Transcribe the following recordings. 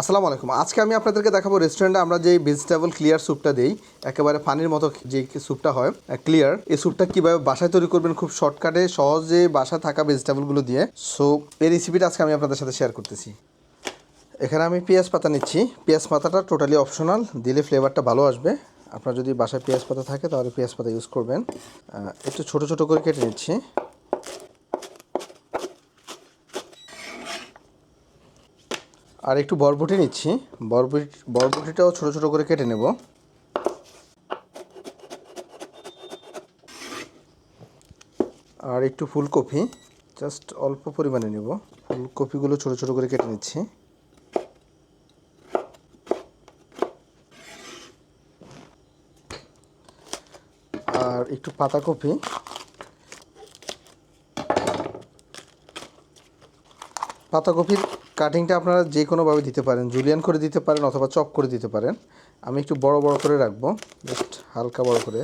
আসসালামু আলাইকুম। আজকে আমি আপনাদেরকে দেখাবো রেস্টুরেন্টে আমরা যে ভেজিটেবল ক্লিয়ার স্যুপটা দিই, একেবারে পানির মতো যে স্যুপটা হয় ক্লিয়ার এই স্যুপটা কীভাবে বাসায় তৈরি করবেন, খুব শর্টকাটে সহজে বাসায় থাকা ভেজিটেবলগুলো দিয়ে। সো এই রেসিপিটা আজকে আমি আপনাদের সাথে শেয়ার করতেছি। এখানে আমি পেঁয়াজ পাতা নিচ্ছি। পেঁয়াজ পাতাটা টোটালি অপশনাল দিলে ফ্লেভারটা ভালো আসবে। আপনার যদি বাসায় পেঁয়াজ পাতা থাকে, তাহলে পেঁয়াজ পাতা ইউজ করবেন। একটু ছোট ছোট করে কেটে নিচ্ছি। আর একটু বরবটি নিচ্ছি। বরবটি, বরবটিটাও ছোট ছোট করে কেটে নেব। আর একটু ফুলকপি, জাস্ট অল্প পরিমাণে নেব। ফুলকপিগুলো ছোট ছোট করে কেটে নিচ্ছি। আর একটু পাতাকপি। পাতাকপির কাটিংটা আপনারা যে কোনোভাবে দিতে পারেন জুলিয়ান করে দিতে পারেন অথবা চপ করে দিতে পারেন। আমি একটু বড় বড় করে রাখব জাস্ট হালকা বড় করে।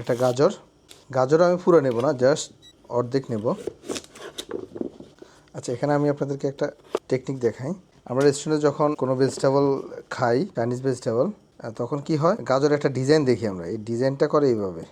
একটা গাজর গাজর আমি পুরো নেব না জাস্ট অর্ধেক নেব। আচ্ছা এখানে আমি আপনাদেরকে একটা টেকনিক দেখাই। আমরা রেস্টুরেন্টে যখন কোনো ভেজিটেবল খাই চাইনিজ ভেজিটেবল তখন কি হয়? গাজর একটা ডিজাইন দেখি আমরা। এই ডিজাইনটা করে এইভাবে।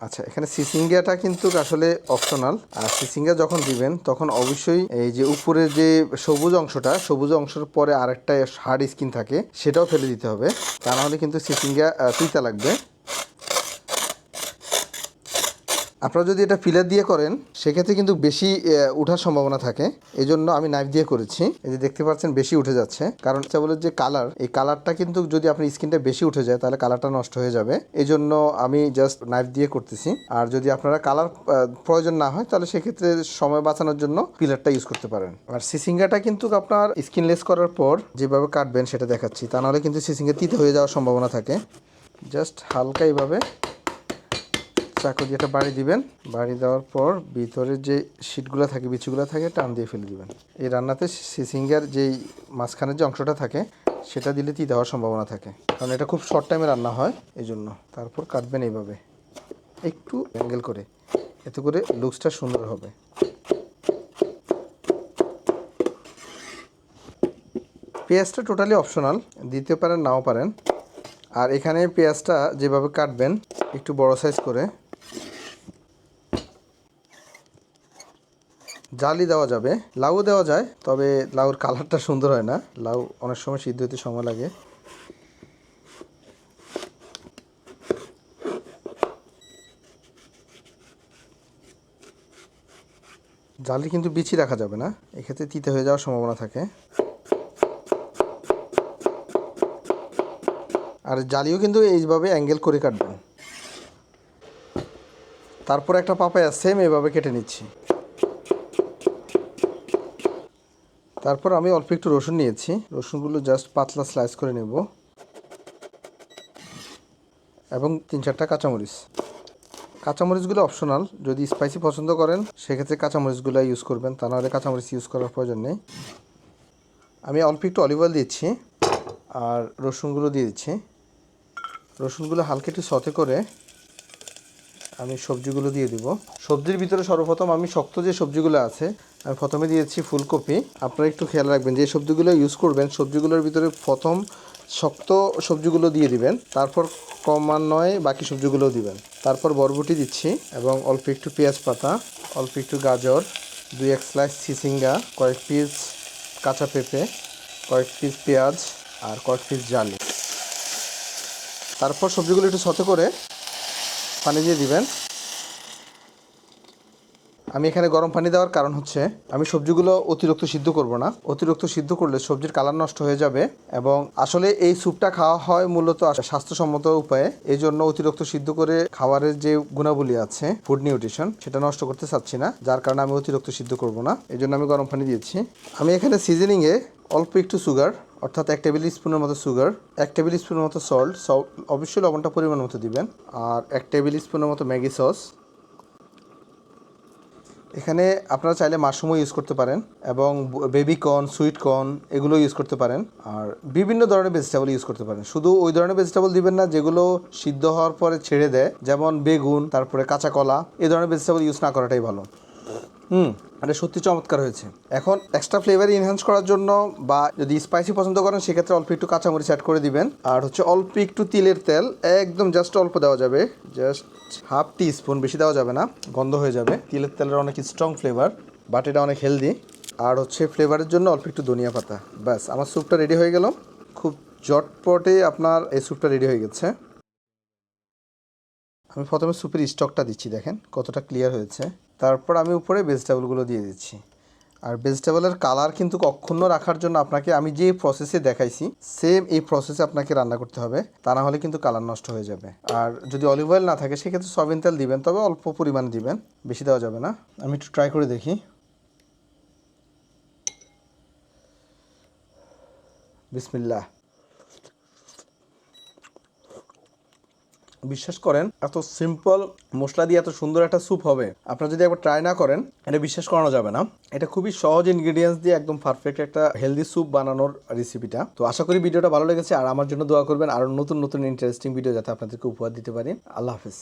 আচ্ছা এখানে সিসিঙ্গাটা কিন্তু আসলে অপশনাল আর সিসিঙ্গা যখন দিবেন তখন অবশ্যই এই যে উপরের যে সবুজ অংশটা সবুজ অংশের পরে আরেকটা হার্ড স্কিন থাকে সেটাও ফেলে দিতে হবে। তা নাহলে কিন্তু সিসিঙ্গা আহ, তিতা লাগবে। আপনারা যদি এটা ফিলার দিয়ে করেন, সেক্ষেত্রে কিন্তু বেশি ওঠার সম্ভাবনা থাকে। এই জন্য আমি নাইফ দিয়ে করেছি। এই যে দেখতে পাচ্ছেন, বেশি উঠে যাচ্ছে। কারণ বলে যে কালার এই কালারটা কিন্তু যদি আপনার স্কিনটা বেশি উঠে যায়, তাহলে কালারটা নষ্ট হয়ে যাবে। এই জন্য আমি জাস্ট নাইফ দিয়ে করতেছি। আর যদি আপনারা কালার প্রয়োজন না হয়, তাহলে সেক্ষেত্রে সময় বাঁচানোর জন্য পিলারটা ইউজ করতে পারেন। আর সিসিঙ্গাটা কিন্তু আপনার স্কিনলেস করার পর যেভাবে কাটবেন, সেটা দেখাচ্ছি। তা নাহলে কিন্তু সিসিঙ্গা তিতে হয়ে যাওয়ার সম্ভাবনা থাকে। জাস্ট হালকা এইভাবে চাকু দিয়ে একটা বাড়ি দিবেন। বাড়ি দেওয়ার পর ভিতরে যে শিটগুলো থাকে, বিচুগুলো থাকে, টান দিয়ে ফেলে দিবেন। এই রান্নাতে সিসিঙ্গার যেই মাঝখানের যে অংশটা থাকে, সেটা দিলে তিতে হওয়ার সম্ভাবনা থাকে। কারণ এটা খুব শর্ট টাইমে রান্না হয় এই জন্য তারপর কাটবেন এইভাবে। একটু অ্যাঙ্গেল করে। এতে করে লুকসটা সুন্দর হবে। পেঁয়াজটা টোটালি অপশনাল দিতে পারেন, নাও পারেন। আর এখানে পেঁয়াজটা যেভাবে কাটবেন, একটু বড় সাইজ করে। জালি দেওয়া যাবে, লাউ দেওয়া যায়, তবে লাউর কালারটা সুন্দর হয় না। লাউ অনেক সময় সিদ্ধ হতে সময় লাগে। জালি কিন্তু বিচি রাখা যাবে না, এক্ষেত্রে তিতে হয়ে যাওয়ার সম্ভাবনা থাকে। আর জালিও কিন্তু এইভাবে অ্যাঙ্গেল করে কাটবেন। তারপর একটা পাপায়া সেম এভাবে কেটে নিচ্ছি। তারপর আমি অল্প একটু রসুন নিয়েছি। রসুনগুলো জাস্ট পাতলা স্লাইস করে নেব। এবং তিন চারটা কাঁচামরিচ। কাঁচামরিচগুলো অপশনাল যদি স্পাইসি পছন্দ করেন, সেক্ষেত্রে কাঁচামরিচগুলো ইউজ করবেন। তা নাহলে কাঁচামরিচ ইউজ করার প্রয়োজন নেই। আমি অল্প একটু অলিভ অয়েল দিচ্ছি, আর রসুনগুলো দিয়ে দিচ্ছি। রসুনগুলো হালকা একটু সতে করে আমি সবজিগুলো দিয়ে দিব। সবজির ভিতরে সর্বপ্রথম আমি শক্ত যে সবজিগুলো আছে আমি প্রথমে দিয়েছি ফুলকপি। আপনারা একটু খেয়াল রাখবেন, যে সবজিগুলো ইউজ করবেন, সবজিগুলোর ভিতরে প্রথম শক্ত সবজিগুলো দিয়ে দিবেন, তারপর ক্রমান্বয়ে বাকি সবজিগুলো দিবেন। তারপর বরবটি দিচ্ছি এবং অল্প একটু পেঁয়াজ পাতা, অল্প একটু গাজর, দুই এক স্লাইস চিচিঙ্গা কয়েক পিস কাঁচা পেঁপে, কয়েক পিস পেঁয়াজ আর কয়েক পিস জালি তারপর সবজিগুলো একটু সতে করে পানি দিয়ে দিবেন। আমি এখানে গরম পানি দেওয়ার কারণ হচ্ছে, আমি সবজিগুলো অতিরিক্ত সিদ্ধ করব না। অতিরিক্ত সিদ্ধ করলে সবজির কালার নষ্ট হয়ে যাবে এবং আসলে এই স্যুপটা খাওয়া হয় মূলত স্বাস্থ্যসম্মত উপায়ে। এই জন্য অতিরিক্ত সিদ্ধ করে খাবারের যে গুণাবলী আছে ফুড নিউট্রিশন সেটা নষ্ট করতে চাচ্ছি না। যার কারণে আমি অতিরিক্ত সিদ্ধ করব না। এই জন্য আমি গরম পানি দিয়েছি। আমি এখানে সিজনিংয়ে অল্প একটু সুগার অর্থাৎ এক টেবিল স্পুনের মতো সুগার এক টেবিল স্পুনের মতো সল্ট সল্ট অবশ্যই লবণটা পরিমাণ মতো দিবেন। আর এক টেবিল স্পুনের মতো ম্যাগি সস এখানে আপনারা চাইলে মাশরুমও ইউজ করতে পারেন এবং বেবি কর্ন সুইট কর্ন এগুলো ইউজ করতে পারেন। আর বিভিন্ন ধরনের ভেজিটেবল ইউজ করতে পারেন। শুধু ওই ধরনের ভেজিটেবল দিবেন না, যেগুলো সিদ্ধ হওয়ার পরে ছেড়ে দেয়, যেমন বেগুন, তারপরে কাঁচা কলা এই ধরনের ভেজিটেবল ইউজ না করাটাই ভালো। হুম এটা সত্যি চমৎকার হয়েছে। এখন এক্সট্রা ফ্লেভার এনহ্যান্স করার জন্য বা যদি স্পাইসি পছন্দ করেন, সেক্ষেত্রে অল্প একটু কাঁচামরিচ অ্যাড করে দিবেন। আর হচ্ছে অল্প একটু তিলের তেল, একদম জাস্ট অল্প দেওয়া যাবে। জাস্ট হাফ টি স্পুন বেশি দেওয়া যাবে না, গন্ধ হয়ে যাবে। তিলের তেলের অনেক স্ট্রং ফ্লেভার বাট এটা অনেক হেলদি আর হচ্ছে ফ্লেভারের জন্য অল্প একটু ধনিয়া পাতা। ব্যাস, আমার স্যুপটা রেডি হয়ে গেল। খুব জটপটে আপনার এই স্যুপটা রেডি হয়ে গেছে। আমি প্রথমে স্যুপের স্টকটা দিচ্ছি, দেখেন, কতটা ক্লিয়ার হয়েছে। তারপর আমি উপরে ভেজিটেবলগুলো দিয়ে দিচ্ছি। আর ভেজিটেবলের কালার কিন্তু অক্ষুণ্ণ রাখার জন্য আপনাকে আমি যে প্রসেসে দেখাইছি সেম এই প্রসেসে আপনাকে রান্না করতে হবে। তা না হলে কিন্তু কালার নষ্ট হয়ে যাবে। আর যদি অলিভ অয়েল না থাকে, সেক্ষেত্রে সয়াবিন তেল দিবেন, তবে অল্প পরিমাণ দিবেন। বেশি দেওয়া যাবে না। আমি একটু ট্রাই করে দেখি। বিসমিল্লাহ। বিশ্বাস করেন, এত সিম্পল মশলা দিয়ে এত সুন্দর একটা স্যুপ হবে। আপনারা যদি একবার ট্রাই না করেন, এটা বিশ্বাস করানো যাবে না। এটা খুবই সহজ ইনগ্রেডিয়েন্টস দিয়ে একদম পারফেক্ট একটা হেলদি স্যুপ বানানোর রেসিপিটা তো আশা করি ভিডিওটা ভালো লেগেছে, আর আমার জন্য দোয়া করবেন আরও নতুন নতুন ইন্টারেস্টিং ভিডিও যাতে আপনাদেরকে উপহার দিতে পারি। আল্লাহ হাফিজ।